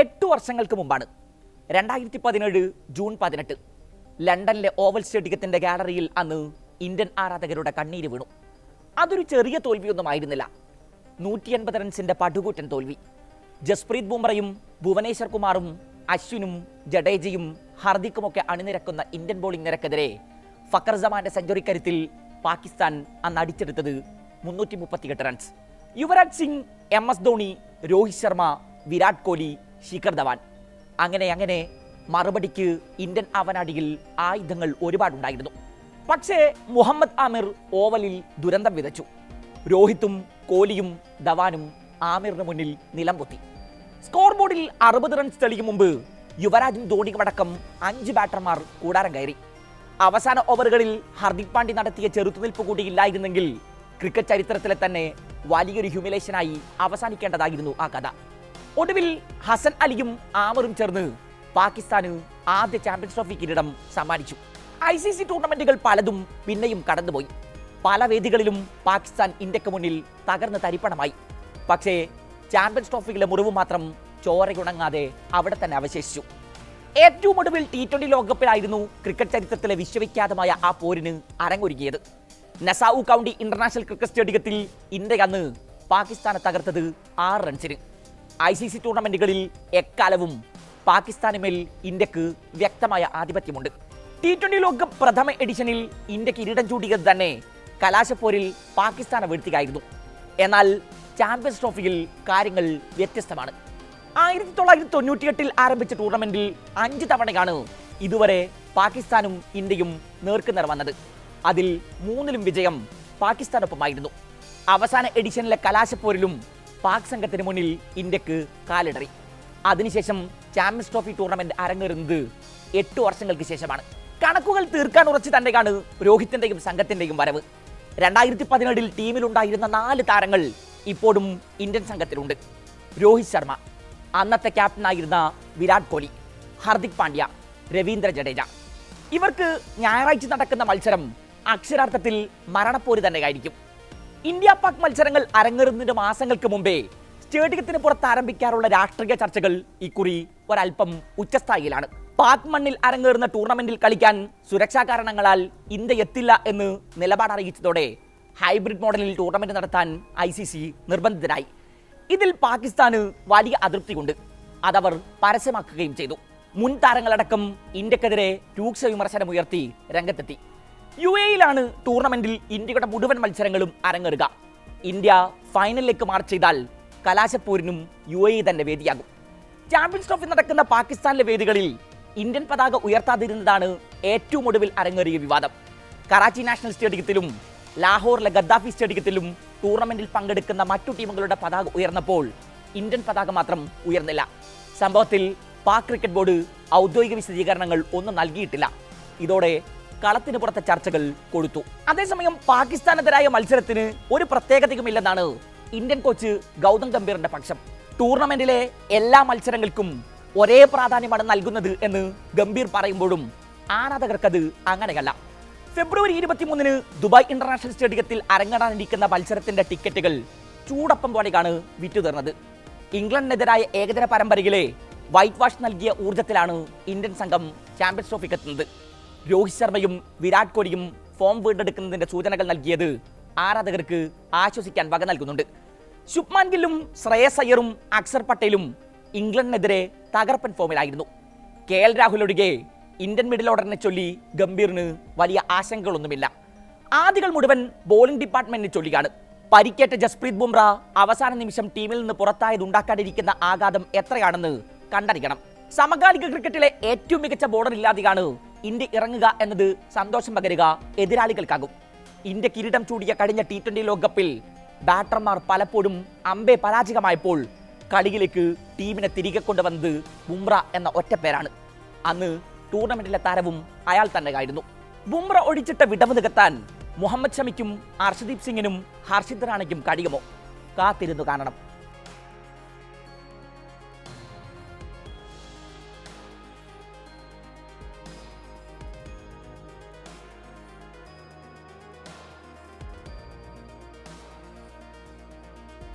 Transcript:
എട്ട് വർഷങ്ങൾക്ക് മുമ്പാണ്. രണ്ടായിരത്തി പതിനേഴ് ജൂൺ പതിനെട്ട്. ലണ്ടനിലെ ഓവൽ സ്റ്റേഡിയത്തിന്റെ ഗാലറിയിൽ അന്ന് ഇന്ത്യൻ ആരാധകരുടെ കണ്ണീര് വീണു. അതൊരു ചെറിയ തോൽവിയൊന്നും ആയിരുന്നില്ല. നൂറ്റി എൺപത് റൺസിന്റെ പടുകൂറ്റൻ തോൽവി. ജസ്പ്രീത് ബുംറയും ഭുവനേശ്വർ കുമാറും അശ്വിനും ജഡേജയും ഹർദിക്കുമൊക്കെ അണിനിരക്കുന്ന ഇന്ത്യൻ ബോളിംഗ് നിരക്കെതിരെ ഫക്കർ ജമാന്റെ സെഞ്ചുറി കരുത്തിൽ പാകിസ്ഥാൻ അന്ന് അടിച്ചെടുത്തത് മുന്നൂറ്റി മുപ്പത്തിയെട്ട് runs. Yuvraj Singh M S Dhoni Rohit Sharma Virat Kohli Shikhar Dhawan അങ്ങനെ അങ്ങനെ മറുപടിക്ക് ഇന്ത്യൻ അവനാടിയിൽ ആയുധങ്ങൾ ഒരുപാടുണ്ടായിരുന്നു. പക്ഷേ മുഹമ്മദ് ആമിർ ഓവലിൽ ദുരന്തം വിതച്ചു. രോഹിത്തും കോലിയും ധവാനും ആമിറിന് മുന്നിൽ നിലം പൊത്തി. സ്കോർ ബോർഡിൽ അറുപത് റൺസ് തെളിയും മുമ്പ് യുവരാജും ധോണിയുമടക്കം അഞ്ച് ബാറ്റർമാർ കൂടാരം കയറി. അവസാന ഓവറുകളിൽ ഹർദിക് പാണ്ഡ്യ നടത്തിയ ചെറുത്തുനിൽപ്പ് കൂടിയില്ലായിരുന്നെങ്കിൽ ക്രിക്കറ്റ് ചരിത്രത്തിലെ തന്നെ വലിയൊരു ഹ്യൂമിലേഷനായി അവസാനിക്കേണ്ടതായിരുന്നു ആ കഥ. ഒടുവിൽ ഹസൻ അലിയും ആമറും ചേർന്ന് പാകിസ്ഥാന് ആദ്യ ചാമ്പ്യൻസ് ട്രോഫി കിരീടം സമ്മാനിച്ചു. ഐ സി സി ടൂർണമെന്റുകൾ പലതും പിന്നെയും കടന്നുപോയി. പല വേദികളിലും പാകിസ്ഥാൻ ഇന്ത്യയ്ക്ക് മുന്നിൽ തകർന്ന് തരിപ്പണമായി. പക്ഷേ ചാമ്പ്യൻസ് ട്രോഫിയിലെ മുറിവ് മാത്രം ചോരയുണങ്ങാതെ അവിടെ തന്നെ അവശേഷിച്ചു. ഏറ്റവും ഒടുവിൽ ടി ട്വന്റി ലോകകപ്പിലായിരുന്നു ക്രിക്കറ്റ് ചരിത്രത്തിലെ വിശ്വവിഖ്യാതമായ ആ പോരിന് അരങ്ങൊരുങ്ങിയത്. നസാവു കൗണ്ടി ഇന്റർനാഷണൽ ക്രിക്കറ്റ് സ്റ്റേഡിയത്തിൽ ഇന്ത്യ അന്ന് പാകിസ്ഥാനെ തകർത്തത് ആറ് റൺസിന് ഐ സി സി ടൂർണമെന്റുകളിൽ എക്കാലവും പാകിസ്ഥാന് മേൽ ഇന്ത്യയ്ക്ക് വ്യക്തമായ ആധിപത്യമുണ്ട്. ടി ട്വന്റി ലോകകപ്പ് പ്രഥമ എഡിഷനിൽ ഇന്ത്യയ്ക്ക് കിരീടം ചൂടിയത് തന്നെ കലാശപ്പോരിൽ പാകിസ്ഥാനെ വീഴ്ത്തിയായിരുന്നു എന്നാൽ ചാമ്പ്യൻസ് ട്രോഫിയിൽ കാര്യങ്ങൾ വ്യത്യസ്തമാണ്. ആയിരത്തി തൊള്ളായിരത്തി തൊണ്ണൂറ്റിയെട്ടിൽ ആരംഭിച്ച ടൂർണമെന്റിൽ അഞ്ച് തവണയാണ് ഇതുവരെ പാകിസ്ഥാനും ഇന്ത്യയും നേർക്കുനേർ വന്നത്. അതിൽ മൂന്നിലും വിജയം പാകിസ്ഥാനൊപ്പമായിരുന്നു. അവസാന എഡിഷനിലെ കലാശപ്പോരിലും പാക് സംഘത്തിന് മുന്നിൽ ഇന്ത്യയ്ക്ക് കാലിടറി. അതിനുശേഷം ചാമ്പ്യൻസ് ട്രോഫി ടൂർണമെന്റ് അരങ്ങേറുന്നത് എട്ട് വർഷങ്ങൾക്ക് ശേഷമാണ്. കണക്കുകൾ തീർക്കാൻ ഉറച്ച് തന്നെയാണ് രോഹിത്തിന്റെയും സംഘത്തിന്റെയും വരവ്. രണ്ടായിരത്തി പതിനേഴിൽ ടീമിലുണ്ടായിരുന്ന നാല് താരങ്ങൾ ഇപ്പോഴും ഇന്ത്യൻ സംഘത്തിലുണ്ട്. രോഹിത് ശർമ്മ അന്നത്തെ ക്യാപ്റ്റനായിരുന്ന വിരാട് കോഹ്ലി ഹർദിക് പാണ്ഡ്യ രവീന്ദ്ര ജഡേജ. ഇവർക്ക് ഞായറാഴ്ച നടക്കുന്ന മത്സരം അക്ഷരാർത്ഥത്തിൽ മരണപ്പോര് തന്നെയായിരിക്കും. ഇന്ത്യ പാക് മത്സരങ്ങൾ അരങ്ങേറുന്നതിന് മാസങ്ങൾക്ക് മുമ്പേ സ്റ്റേഡിയത്തിന് പുറത്ത് ആരംഭിക്കാറുള്ള രാഷ്ട്രീയ ചർച്ചകൾ ഇക്കുറി ഒരൽപ്പം ഉച്ചസ്ഥായിലാണ് പാക് മണ്ണിൽ അരങ്ങേറുന്ന ടൂർണമെന്റിൽ കളിക്കാൻ സുരക്ഷാ കാരണങ്ങളാൽ ഇന്ത്യ എത്തില്ല എന്ന് നിലപാട് അറിയിച്ചതോടെ ഹൈബ്രിഡ് മോഡലിൽ ടൂർണമെന്റ് നടത്താൻ ഐ സി സി നിർബന്ധിതരായി ഇതിൽ പാകിസ്ഥാന് വലിയ അതൃപ്തിയുണ്ട്. അതവർ പരസ്യമാക്കുകയും ചെയ്തു. മുൻ താരങ്ങളടക്കം ഇന്ത്യക്കെതിരെ രൂക്ഷ വിമർശനമുയർത്തി രംഗത്തെത്തി. യു എയിലാണ് ടൂർണമെന്റിൽ ഇന്ത്യയുടെ മുഴുവൻ മത്സരങ്ങളും അരങ്ങേറുക. ഇന്ത്യ ഫൈനലിലേക്ക് മാർച്ച് ചെയ്താൽ കലാശപ്പൂരിനും യു എ തന്നെ വേദിയാകും. ചാമ്പ്യൻസ് ട്രോഫി നടക്കുന്ന പാകിസ്ഥാനിലെ വേദികളിൽ ഇന്ത്യൻ പതാക ഉയർത്താതിരുന്നതാണ് ഏറ്റവും ഒടുവിൽ അരങ്ങേറിയ വിവാദം. കറാച്ചി നാഷണൽ സ്റ്റേഡിയത്തിലും ലാഹോറിലെ ഗദ്ദാഫി സ്റ്റേഡിയത്തിലും ടൂർണമെന്റിൽ പങ്കെടുക്കുന്ന മറ്റു ടീമുകളുടെ പതാക ഉയർന്നപ്പോൾ ഇന്ത്യൻ പതാക മാത്രം ഉയർന്നില്ല. സംഭവത്തിൽ പാക് ക്രിക്കറ്റ് ബോർഡ് ഔദ്യോഗിക വിശദീകരണങ്ങൾ ഒന്നും നൽകിയിട്ടില്ല. ഇതോടെ കളത്തിന് പുറത്തെ ചർച്ചകൾ കൊടുത്തു അതേസമയം പാകിസ്ഥാനെതിരായ മത്സരത്തിന് ഒരു പ്രത്യേകതയുമില്ലെന്നാണ് ഇന്ത്യൻ കോച്ച് ഗൗതം ഗംഭീറിന്റെ പക്ഷം. ടൂർണമെന്റിലെ എല്ലാ മത്സരങ്ങൾക്കും ഒരേ പ്രാധാന്യമാണ് നൽകുന്നത് എന്ന് ഗംഭീർ പറയുമ്പോഴും ആരാധകർക്കത് അങ്ങനെയല്ല. ഫെബ്രുവരി ഇരുപത്തിമൂന്നിന് ദുബായ് ഇന്റർനാഷണൽ സ്റ്റേഡിയത്തിൽ അരങ്ങേറാനിരിക്കുന്ന മത്സരത്തിന്റെ ടിക്കറ്റുകൾ ചൂടപ്പം പോലെയാണ് വിറ്റുതീർന്നത്. ഇംഗ്ലണ്ടിനെതിരായ ഏകദിന പരമ്പരയിലെ വൈറ്റ് വാഷ് നൽകിയ ഊർജത്തിലാണ് ഇന്ത്യൻ സംഘം ചാമ്പ്യൻസ് ട്രോഫിക്ക് എത്തുന്നത്. രോഹിത് ശർമ്മയും വിരാട് കോഹ്ലിയും ഫോം വീണ്ടെടുക്കുന്നതിന്റെ സൂചനകൾ നൽകിയത് ആരാധകർക്ക് ആശ്വസിക്കാൻ വക നൽകുന്നുണ്ട്. ശുഭ്മാൻ ഗില്ലും ശ്രേയസ് അയ്യറും അക്സർ പട്ടേലും ഇംഗ്ലണ്ടിനെതിരെ തകർപ്പൻ ഫോമിലായിരുന്നു കെ എൽ രാഹുൽ ഒഴികെ ഇന്ത്യൻ മിഡിൽ ഓർഡറിനെ ചൊല്ലി ഗംഭീറിന് വലിയ ആശങ്കകളൊന്നുമില്ല. ആദികൾ മുഴുവൻ ബോളിംഗ് ഡിപ്പാർട്ട്മെന്റിനെ ചൊല്ലിയാണ്. പരിക്കേറ്റ ജസ്പ്രീത് ബുംറ അവസാന നിമിഷം ടീമിൽ നിന്ന് പുറത്തായത് ഉണ്ടാക്കാതിരിക്കുന്ന ആഘാതം എത്രയാണെന്ന് കണ്ടറിയണം. സമകാലിക ക്രിക്കറ്റിലെ ഏറ്റവും മികച്ച ബോർഡർ ഇല്ലാതെയാണ് ഇന്ത്യ ഇറങ്ങുക എന്നത് സന്തോഷം പകരുക എതിരാളികൾക്കാകും. ഇന്ത്യ കിരീടം ചൂടിയ കഴിഞ്ഞ ടി ട്വന്റി ലോകകപ്പിൽ ബാറ്റർമാർ പലപ്പോഴും അമ്പെ പരാജയമായപ്പോൾ കളിയിലേക്ക് ടീമിനെ തിരികെ കൊണ്ടുവന്നത് ബുംറ എന്ന ഒറ്റ പേരാണ്. അന്ന് ടൂർണമെന്റിലെ താരവും അയാൾ തന്നെയായിരുന്നു. ബുംറ ഒഴിച്ചിട്ട വിടവ് നികത്താൻ മുഹമ്മദ് ഷമിക്കും അർഷദീപ് സിംഗിനും ഹർഷിദ് റാണയ്ക്കും കഴിയുമോ? കാത്തിരുന്നു കാണണം.